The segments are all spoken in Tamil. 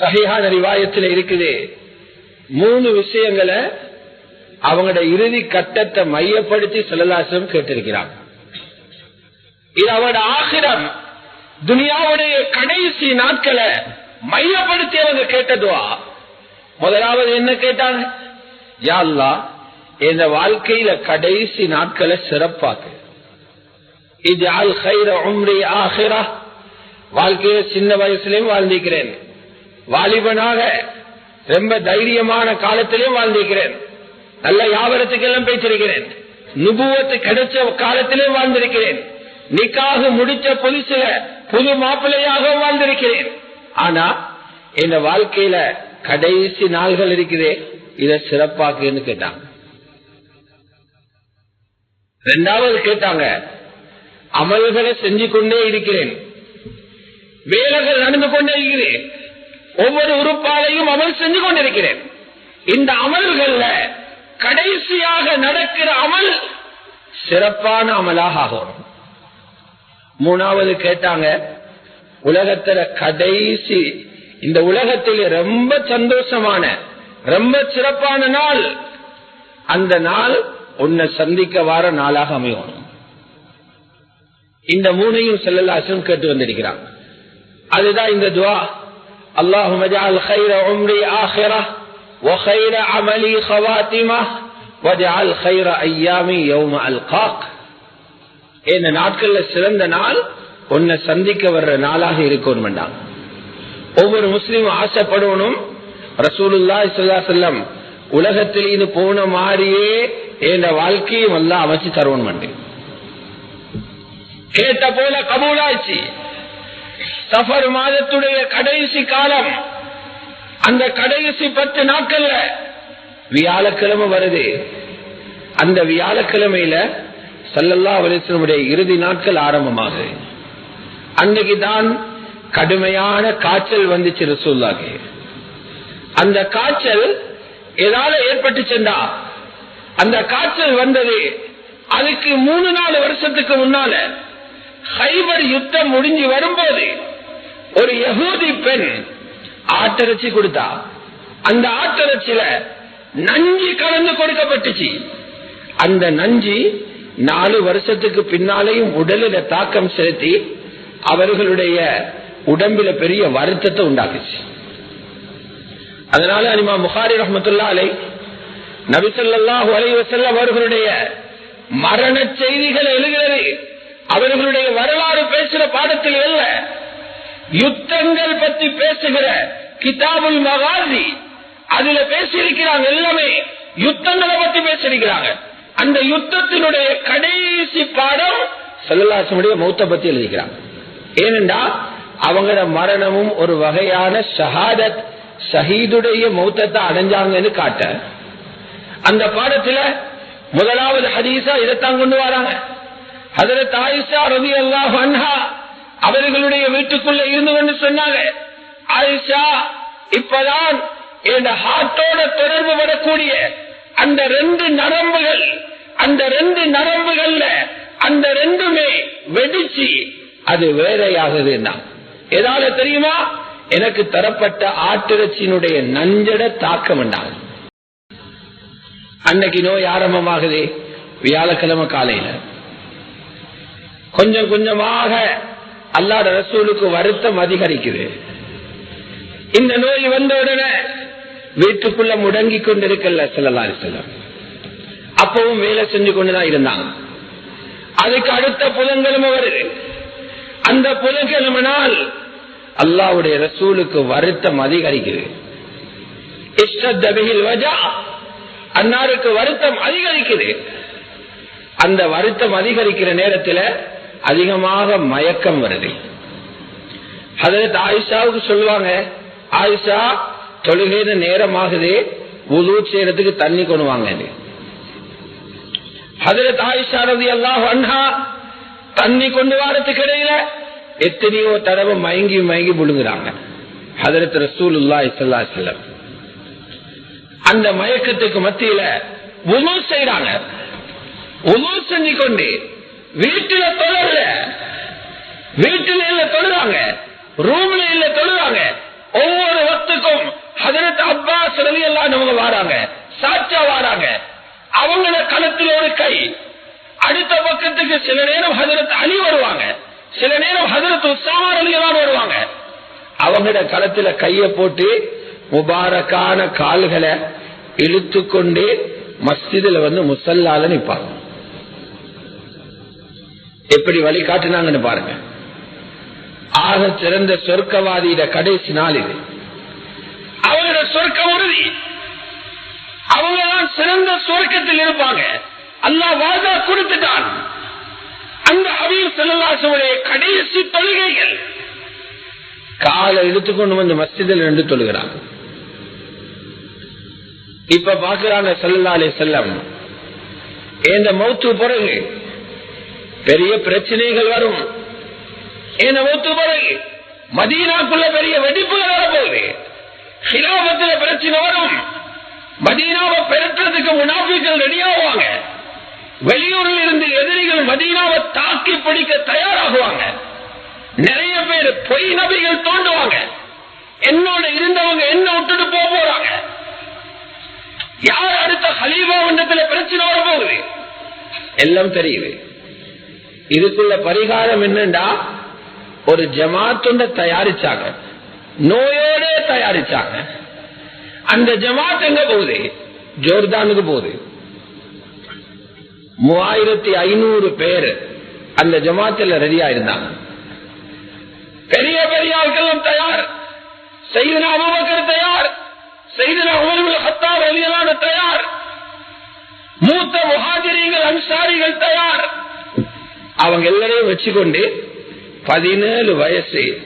சகையான ரிவாயத்தில் இருக்குது. மூணு விஷயங்களை அவங்களோட இறுதி கட்டத்தை மையப்படுத்தி செல்லலாசம் கேட்டிருக்கிறாங்க. இது அவரோட ஆசிரம் துனியாவுடைய கடைசி நாட்களை மையப்படுத்தி அவங்க கேட்டதுவா முதலாவது என்ன கேட்டாங்க? யாழ்லா இந்த வாழ்க்கையில கடைசி நாட்களை சிறப்பாக்கு. இது அல் ஹைர உம்ரி ஆஹிரா வாழ்க்கையில சின்ன வயசுலயும் வாழ்ந்திருக்கிறேன். வாலிபனாக ரொம்ப தைரியமான காலத்திலையும் வாழ்ந்திருக்கிறேன். நல்ல வியாபாரத்துக்கெல்லாம் பேசிருக்கிறேன் நுபுவத்து கிடைச்ச காலத்திலே வாழ்ந்திருக்கிறேன். நிக்காக முடிச்ச புதுசுல புது மாப்பிள்ளையாக வாழ்ந்திருக்கிறேன். ஆனா இந்த வாழ்க்கையில கடைசி நாள்கள் இருக்குதே இத சிறப்பாக்குன்னு கேட்டாங்க. ரெண்டாவது கேட்டாங்க அமல்களை செஞ்சு கொண்டே இருக்கிறேன். வேலைகள் நடந்து கொண்டே இருக்கிறேன். ஒவ்வொரு உறுப்பாலையும் அமல் செஞ்சு கொண்டிருக்கிறேன். இந்த அமல்கள்ல கடைசியாக நடக்கிற அமல் சிறப்பான அமலாக ஆகணும் மூணாவது கேட்டாங்க உலகத்துல கடைசி இந்த உலகத்தில் ரொம்ப சந்தோஷமான ரொம்ப சிறப்பான நாள் அந்த நாள் உன்னை சந்திக்க வார நாளாக அமையும். இந்த மூணையும் செல்லலாசம் கேட்டு வந்திருக்கிறான். அதுதான் இந்த துவா. اللهم اجعل خير عمري آخرة وخير عملي خواتمة واجعل خير أيامي يوم ألقاك இந்த நாட்கள்ல சிறந்த நாள் உன்னை சந்திக்க வர்ற நாளாக இருக்கணும் ஒவ்வொரு முஸ்லீமும் ஆசைப்படணும் ரசூலுல்லா செல்லம் உலகத்தில் இது போன மாதிரியே என் வாழ்க்கையும் எல்லாம் அமைச்சு தருவன் கேட்ட போல கபூலாச்சு சஃபர் மாதத்துடைய கடைசி காலம். அந்த கடைசி பத்து நாட்கள்ல வியாழக்கிழமை வருது. அந்த வியாழக்கிழமையில சல்லல்லா வலிசனுடைய இறுதி நாட்கள் ஆரம்பமாகுது. அன்னைக்கு தான் கடுமையான காய்ச்சல் வந்துச்சு ரசூல்லாக்கு அந்த காய்ச்சல் ஏதால ஏற்பட்டு சென்றா? அந்த காய்ச்சல் வந்தது அதுக்கு மூணு நாலு வருஷத்துக்கு முன்னால ஹைபர் யுத்தம் முடிஞ்சு வரும்போது ஒரு யகூதி பெண் ஆட்டிறைச்சி கொடுத்தா. அந்த ஆட்டிறைச்சியில நஞ்சு கலந்து கொடுக்கப்பட்டுச்சு. அந்த நஞ்சு நாலு வருஷத்துக்கு பின்னாலேயும் உடலில தாக்கம் செலுத்தி அவர்களுடைய உடம்பில பெரிய வருத்தத்தை உண்டாக்குச்சு. அதனால அனிமா முகாரி ரஹமத்துல்லா அலை நபிசல்லாஹு அலை வசல்லம் அவர்களுடைய மரண செய்திகள் எழுகிறது. அவர்களுடைய வரலாறு பேசுற பாடத்தில் அல்ல. யுத்தங்கள் பற்றி பேசுகிற கிதாபுல் மகாசி அதுல பேசியிருக்கிறாங்க எல்லாமே. யுத்தங்களை பத்தி பேசியிருக்கிறாங்க. அந்த யுத்தத்தினுடைய கடைசி பாடம் செல்லலாசனுடைய மௌத்த பத்தி எழுதிக்கிறாங்க. ஏனென்றா அவங்களோட மரணமும் ஒரு வகையான ஷஹாதத் ஷஹீதுடைய மௌத்தத்தை அடைஞ்சாங்கன்னு காட்ட. அந்த பாடத்துல முதலாவது ஹதீஸா இதைத்தான் கொண்டு வராங்க. அதுல தாயிஷா ரவி அல்லாஹ் அன்ஹா அவர்களுடைய வீட்டுக்குள்ள இருந்து கொண்டு சொன்னாங்க ஆயிஷா இப்பதான் என் ஹார்ட்டோட தொடர்பு வரக்கூடிய அந்த ரெண்டு நரம்புகள் அந்த ரெண்டு நரம்புகள்ல அந்த ரெண்டுமே வெடிச்சு அது வேறையாகுதுன்னா எதால தெரியுமா? எனக்கு தரப்பட்ட ஆட்டிறச்சியினுடைய நஞ்சட தாக்கம் என்றாங்க அன்னைக்கு நோய் ஆரம்பமாகுது வியாழக்கிழமை காலையில. கொஞ்சம் கொஞ்சமாக அல்லாட ரசூலுக்கு வருத்தம் அதிகரிக்குது. இந்த நோய் வந்த உடனே வீட்டுக்குள்ள முடங்கி கொண்டிருக்கல செல்லலாரி செல்லம் அப்பவும் வேலை செஞ்சு கொண்டுதான் இருந்தாங்க. அதுக்கு அடுத்த புதன்கிழமை வருது. அந்த புதன்கிழமை அல்லாவுடைய ரசூலுக்கு வருத்தம் அதிகரிக்குது. இஷ்டத்தபிகில் வஜா அன்னாருக்கு வருத்தம் அதிகரிக்குது. அந்த வருத்தம் அதிகரிக்கிற நேரத்தில் அதிகமாக மயக்கம் வருது. அதற்கு ஆயிஷாவுக்கு சொல்லுவாங்க ஆயிஷா தொழுகையில நேரமாகுது உது செய்யறதுக்கு தண்ணி கொண்டு வாங்க ஹதரத் ஆயிஷா ரதி அல்லாஹ் அண்ணா தண்ணி கொண்டு வாரத்துக்கு இடையில எத்தனையோ தடவை மயங்கி மயங்கி விழுங்குறாங்க ஹதரத் ரசூலுல்லா இசல்லா செல்லம் அந்த மயக்கத்துக்கு மத்தியில உணவு செய்யறாங்க உணவு செஞ்சு கொண்டு வீட்டுல தொழல வீட்டுல இல்ல தொழுறாங்க. ரூம்ல இல்ல தொழுறாங்க. ஒவ்வொரு வக்து எல்லாம் அவங்க வாராங்க. சாச்சா வாராங்க. அவங்கள களத்தில் ஒரு கை. அடுத்த பக்கத்துக்கு சில நேரம் ஹதரத் அலி வருவாங்க. சில நேரம் ஹதரத் உஸ்தாமா அலி வருவாங்க. அவங்களோட களத்துல கைய போட்டு முபாரக்கான கால்களை இழுத்து கொண்டு மஸ்ஜிதுல வந்து முசல்லால நிப்பாங்க. எப்படி வழி காட்டினாங்கன்னு பாருங்க. ஆக சிறந்த சொர்க்கவாதியிட கடைசி நாள் இது. அவங்களோட சொர்க்க உறுதி. அவங்க தான் சிறந்த சொர்க்கத்தில் இருப்பாங்க. அல்லாஹ் வாதா கொடுத்துட்டான். அந்த அபில் செல்லலாசனுடைய கடைசி தொழுகைகள். காலை எடுத்துக்கொண்டு வந்து மஸ்ஜிதில் நின்று தொழுகிறாங்க. இப்ப பாக்குறாங்க செல்லாலே செல்லம் இந்த மௌத்து பிறகு பெரிய பிரச்சனைகள் வரும். என்ன மௌத்து மதீனாக்குள்ள பெரிய வெடிப்புகள் வரப்போகுது ஹிலாபத்தில் பிரச்சனை வரும். மதீனாவை பெருக்கிறதுக்கு முனாபிகள் ரெடியாகுவாங்க வெளியூரில் இருந்து எதிரிகள் மதீனாவை தாக்கி பிடிக்க தயாராகுவாங்க. நிறைய பேர் பொய் நபிகள் தோண்டுவாங்க. என்னோட இருந்தவங்க என்ன விட்டுட்டு போக போறாங்க? யார் அடுத்த ஹலீபா மண்டத்துல பிரச்சனை வரப்போகுது எல்லாம் தெரியுது. இதுக்குள்ள பரிகாரம் என்னண்டா? ஒரு ஜமாத்துண்ட தயாரிச்சாங்க. நோயோட தயாரிச்சாங்க. அந்த ஜமாத் எங்க போகுது? ஜோர்தானுக்கு போகுது. மூவாயிரத்தி ஐநூறு பேர் அந்த ஜமாத்தில் ரெடியா இருந்தாங்க பெரிய பெரிய ஆட்களும் தயார். செய்தனா அபுபக்கர் தயார். செய்தனா உமர்கள் ஹத்தார் அலியலான தயார். மூத்த முஹாஜிரிகள் அன்சாரிகள் தயார். அவங்க எல்லாரையும் வச்சுக்கொண்டு பதினேழு வயசு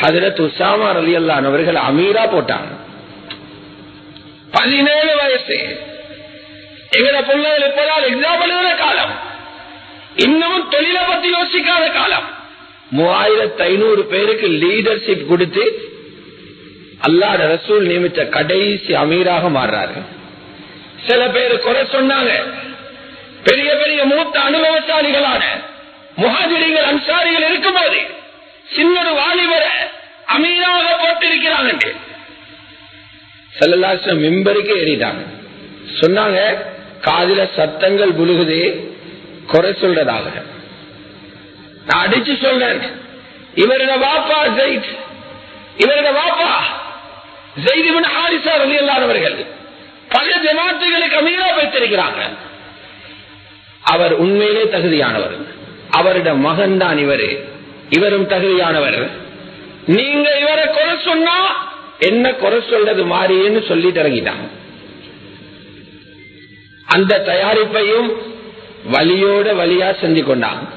ஹதரத் உசாமா அலி அவர்கள் அமீரா போட்டாங்க. பதினேழு வயசு. எங்கட பிள்ளைகள் இப்பதான் எக்ஸாம் எழுதுற காலம். இன்னமும் தொழிலை பத்தி யோசிக்காத காலம். மூவாயிரத்தி ஐநூறு பேருக்கு லீடர்ஷிப் கொடுத்து அல்லாட ரசூல் நியமித்த கடைசி அமீராக மாறுறாரு. சில பேர் குறை சொன்னாங்க. பெரிய பெரிய மூத்த அனுபவசாலிகளான முகாஜிரிகள் அன்சாரிகள் இருக்கும்போது சின்னொரு வாலிபரை அமீராக என்று. செல்லலாசம் மெம்பருக்கு ஏறிட்டாங்க. சொன்னாங்க காதில சத்தங்கள் புழுகுது குறை சொல்றதாக. நான் அடிச்சு சொல்றேன். இவரோட வாப்பா ஜெயித். இவரோட வாப்பா ஜெய்திபின் ஹாரிசா ரலியல்லாதவர்கள் பல ஜமாத்துகளுக்கு அமீரா வைத்திருக்கிறாங்க அவர் உண்மையிலே தகுதியானவர். அவருடைய மகன் தான் இவரு. இவரும் தகுதியானவர். நீங்க இவரை குறை சொன்னா என்ன குறை சொல்றது மாறின்னு சொல்லி தொடங்கிட்டாங்க அந்த தயாரிப்பையும் வலியோட வழியா செஞ்சு கொண்டாங்க.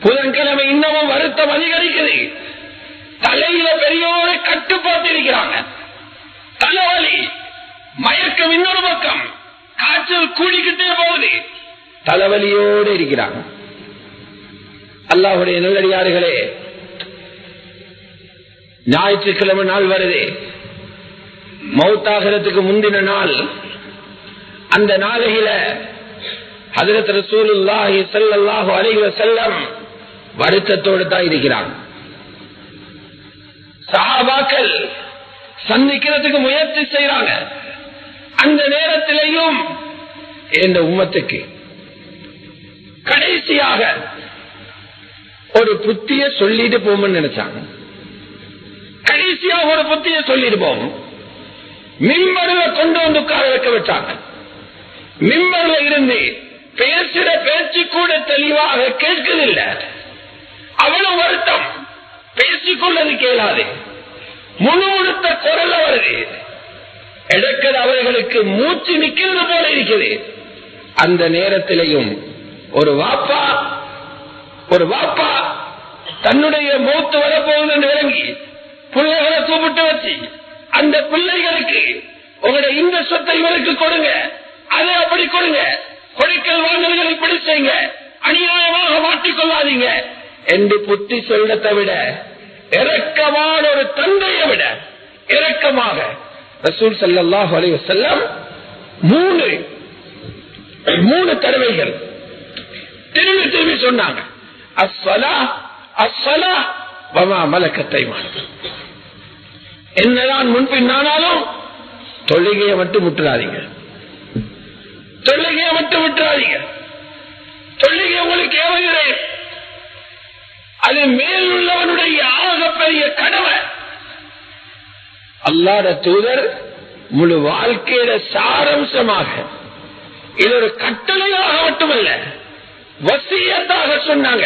புதன்கிழமை இன்னமும் வருத்தம் அதிகரிக்குது. தலையில பெரியோட கட்டுப்பாட்டு இருக்கிறாங்க தலைவலி மயக்கம் இன்னொரு பக்கம். காய்ச்சல் கூடிக்கிட்டே போகுது. தலைவலியோடு இருக்கிறாங்க அல்லாஹுடைய நல்லடியார்களே ஞாயிற்றுக்கிழமை நாள் வருது. மௌத்தாகிறதுக்கு முந்தின நாள். அந்த நாளையில ஹதரத் ரசூலுல்லாஹி ஸல்லல்லாஹு அலைஹி செல்லம் வருத்தத்தோடு தான் இருக்கிறாங்க சஹாபாக்கள் சந்திக்கிறதுக்கு முயற்சி செய்யறாங்க அந்த நேரத்திலையும் இந்த உம்மத்துக்கு கடைசியாக ஒரு புத்திய சொல்லிட்டு போமன்னு நினைச்சாங்க. கடைசியாக ஒரு புத்திய சொல்லிட்டு போவோம் மின்பருல கொண்டு வந்து உட்கார வைக்க வச்சாங்க மிம்பர்ல இருந்து பேசுற பேச்சு கூட தெளிவாக கேட்கதில்லை அவ்வளவு வருத்தம். பேசிக்கொள்ளது கேளாது. முழுமுழுத்த குரல் வருது எடுக்கிறது அவர்களுக்கு மூச்சு நிக்கிறது போல இருக்குது அந்த நேரத்திலையும் ஒரு வாப்பா ஒரு வாப்பா தன்னுடைய மூத்து வரப்போகுது என்று விளங்கி பிள்ளைகளை கூப்பிட்டு வச்சு அந்த பிள்ளைகளுக்கு உங்களுடைய இந்த சொத்தை இவருக்கு கொடுங்க. அதை அப்படி கொடுங்க. கொடுக்கல் வாங்கல்கள் இப்படி செய்யுங்க அநியாயமாக மாற்றிக்கொள்ளாதீங்க என்று புத்தி சொல்லத்தை விட இறக்கமான ஒரு தந்தையை விட இரக்கமாக ரசூல் சல்லாஹ் அலைஹி மூணு மூணு தடவைகள் திரும்பி திரும்பி சொன்னாங்க. அஸ்வலா அஸ்வலா வமா மலக்கத்தை என்னதான் முன்பின்னானாலும் தொழுகையை மட்டும் விட்டுறாதீங்க. தொழுகையை மட்டும் விட்டுறாதீங்க. தொழுகை உங்களுக்கு ஏவுகிறேன். அது மேலுள்ளவனுடைய ஆகப்பெரிய கடமை அல்லாத தூதர் முழு வாழ்க்கையில சாரம்சமாக இது ஒரு கட்டளையாக மட்டுமல்ல வசியத்தாக சொன்னாங்க.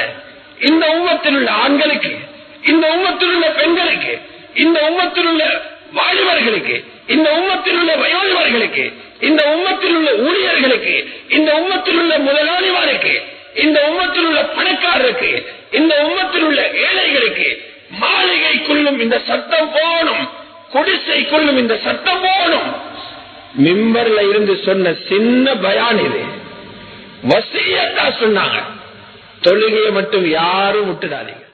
இந்த உமத்தில் உள்ள ஆண்களுக்கு இந்த உமத்தில் உள்ள பெண்களுக்கு இந்த உமத்தில் உள்ள வாலிபர்களுக்கு இந்த உம்மத்தில் உள்ள வயோதிபர்களுக்கு இந்த உம்மத்தில் உள்ள ஊழியர்களுக்கு இந்த உம்மத்தில் உள்ள முதலாளிமாருக்கு இந்த உம்மத்தில் உள்ள பணக்காரருக்கு இந்த உம்மத்தில் உள்ள ஏழைகளுக்கு மாளிகைக்குள்ளும் இந்த சத்தம் போகணும். குடிசைக்குள்ளும் இந்த சத்தம் போகணும். மிம்பர்ல இருந்து சொன்ன சின்ன பயான் இது. வசியத்தா சொன்னாங்க. தொழுகையை மட்டும் யாரும் விட்டுடாதீங்க.